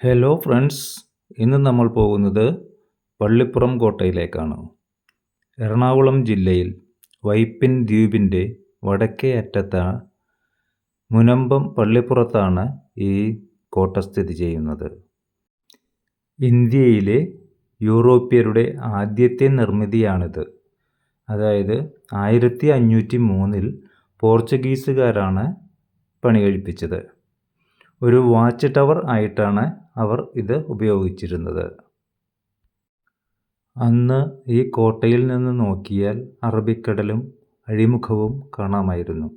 Hello friends ഇന്ന് നമ്മൾ പോകുന്നത് പള്ളിപ്പുറം കോട്ടയിലേക്കാണ്. എറണാകുളം ജില്ലയിൽ വൈപ്പിൻ ദ്വീപിന്റെ വടക്കേ അറ്റത്ത മുനമ്പം പള്ളിപ്പുറത്താണ് ഈ കോട്ട സ്ഥിതി ചെയ്യുന്നത്. ഇന്ത്യയിലെ യൂറോപ്യരുടെ ആദ്യത്തെ നിർമ്മിതിയാണിത്. അതായത് ആയിരത്തി അഞ്ഞൂറ്റി മൂന്നിൽ പോർച്ചുഗീസുകാരാണ് പണി കഴിപ്പിച്ചത് ഒരു വാച്ച് ടവർ ആയിട്ടാണ് അവർ ഇത് ഉപയോഗിച്ചിരുന്നത്. അന്ന് ഈ കോട്ടയിൽ നിന്ന് നോക്കിയാൽ അറബിക്കടലും അഴിമുഖവും കാണാമായിരുന്നു.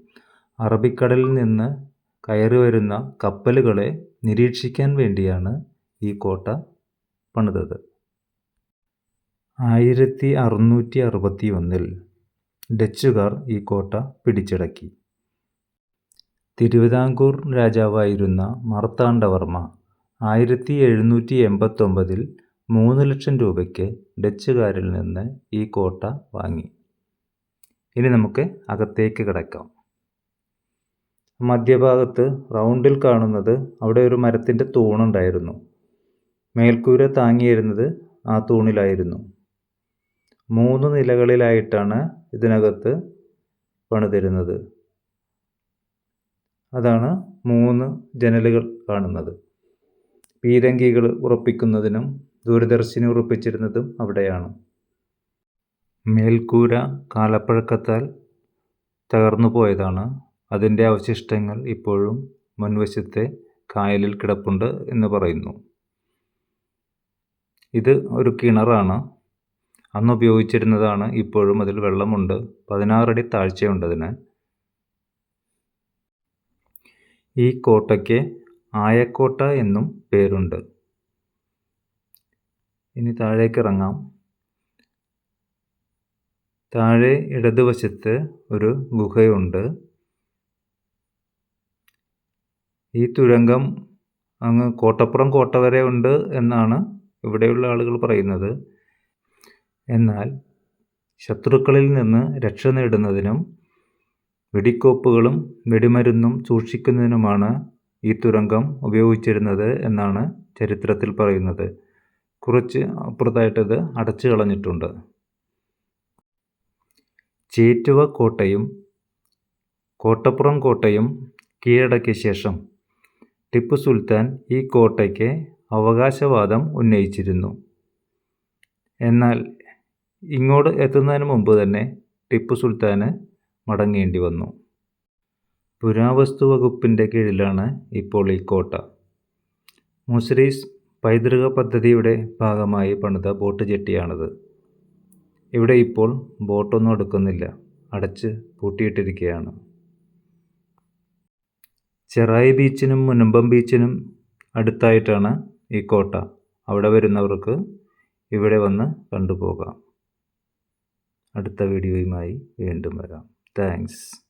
അറബിക്കടലിൽ നിന്ന് കയറി വരുന്ന കപ്പലുകളെ നിരീക്ഷിക്കാൻ വേണ്ടിയാണ് ഈ കോട്ട പണിതത്. ആയിരത്തി അറുന്നൂറ്റി അറുപത്തി ഒന്നിൽ ഡച്ചുകാർ ഈ കോട്ട പിടിച്ചടക്കി. തിരുവിതാംകൂർ രാജാവായിരുന്ന മാർത്താണ്ഡവർമ്മ ആയിരത്തി എഴുന്നൂറ്റി എൺപത്തൊമ്പതിൽ മൂന്ന് ലക്ഷം രൂപയ്ക്ക് ഡച്ചുകാരിൽ നിന്ന് ഈ കോട്ട വാങ്ങി. ഇനി നമുക്ക് അകത്തേക്ക് കിടക്കാം. മധ്യഭാഗത്ത് റൗണ്ടിൽ കാണുന്നത് അവിടെ ഒരു മരത്തിന്റെ തൂണുണ്ടായിരുന്നു. മേൽക്കൂര താങ്ങിയിരുന്നത് ആ തൂണിലായിരുന്നു. മൂന്ന് നിലകളിലായിട്ടാണ് ഇതിനകത്ത് പണിതിരുന്നത്. അതാണ് മൂന്ന് ജനലുകൾ കാണുന്നത്. പീരങ്കികൾ ഉറപ്പിക്കുന്നതിനും ദൂരദർശിനി ഉറപ്പിച്ചിരുന്നതും അവിടെയാണ്. മേൽക്കൂര കാലപ്പഴക്കത്താൽ തകർന്നു പോയതാണ്. അതിന്റെ അവശിഷ്ടങ്ങൾ ഇപ്പോഴും മുൻവശത്തെ കായലിൽ കിടപ്പുണ്ട് എന്ന് പറയുന്നു. ഇത് ഒരു കിണറാണ്. അന്ന് ഉപയോഗിച്ചിരുന്നതാണ്. ഇപ്പോഴും അതിൽ വെള്ളമുണ്ട്. പതിനാറടി താഴ്ചയുണ്ട് അതിന്. ഈ കോട്ടയ്ക്ക് ആയക്കോട്ട എന്നും പേരുണ്ട്. ഇനി താഴേക്ക് ഇറങ്ങാം. താഴെ ഇടതുവശത്ത് ഒരു ഗുഹയുണ്ട്. ഈ തുരങ്കം അങ്ങ് കോട്ടപ്പുറം കോട്ട വരെ ഉണ്ട് എന്നാണ് ഇവിടെയുള്ള ആളുകൾ പറയുന്നത്. എന്നാൽ ശത്രുക്കളിൽ നിന്ന് രക്ഷ നേടുന്നതിനും വെടിക്കോപ്പുകളും വെടിമരുന്നും സൂക്ഷിക്കുന്നതിനുമാണ് ഈ തുരങ്കം ഉപയോഗിച്ചിരുന്നത് എന്നാണ് ചരിത്രത്തിൽ പറയുന്നത്. കുറച്ച് അപ്പുറത്തായിട്ടത് അടച്ചു കളഞ്ഞിട്ടുണ്ട്. ചേറ്റുവ കോട്ടയും കോട്ടപ്പുറം കോട്ടയും കീഴടക്കിയ ശേഷം ടിപ്പു സുൽത്താൻ ഈ കോട്ടയ്ക്ക് അവകാശവാദം ഉന്നയിച്ചിരുന്നു. എന്നാൽ ഇങ്ങോട്ട് എത്തുന്നതിന് മുമ്പ് തന്നെ ടിപ്പു സുൽത്താന് മടങ്ങേണ്ടി വന്നു. പുരാവസ്തു വകുപ്പിന്റെ കീഴിലാണ് ഇപ്പോൾ ഈ കോട്ട. മുസ്രീസ് പൈതൃക പദ്ധതിയുടെ ഭാഗമായി പണിത ബോട്ട് ജെട്ടിയാണിത്. ഇവിടെ ഇപ്പോൾ ബോട്ടൊന്നും എടുക്കുന്നില്ല. അടച്ച് പൂട്ടിയിട്ടിരിക്കുകയാണ് ചെറായി ബീച്ചിനും മുനമ്പം ബീച്ചിനും അടുത്തായിട്ടാണ് ഈ കോട്ട. അവിടെ വരുന്നവർക്ക് ഇവിടെ വന്ന് കണ്ടുപോകാം. അടുത്ത വീഡിയോയുമായി വീണ്ടും വരാം. Thanks.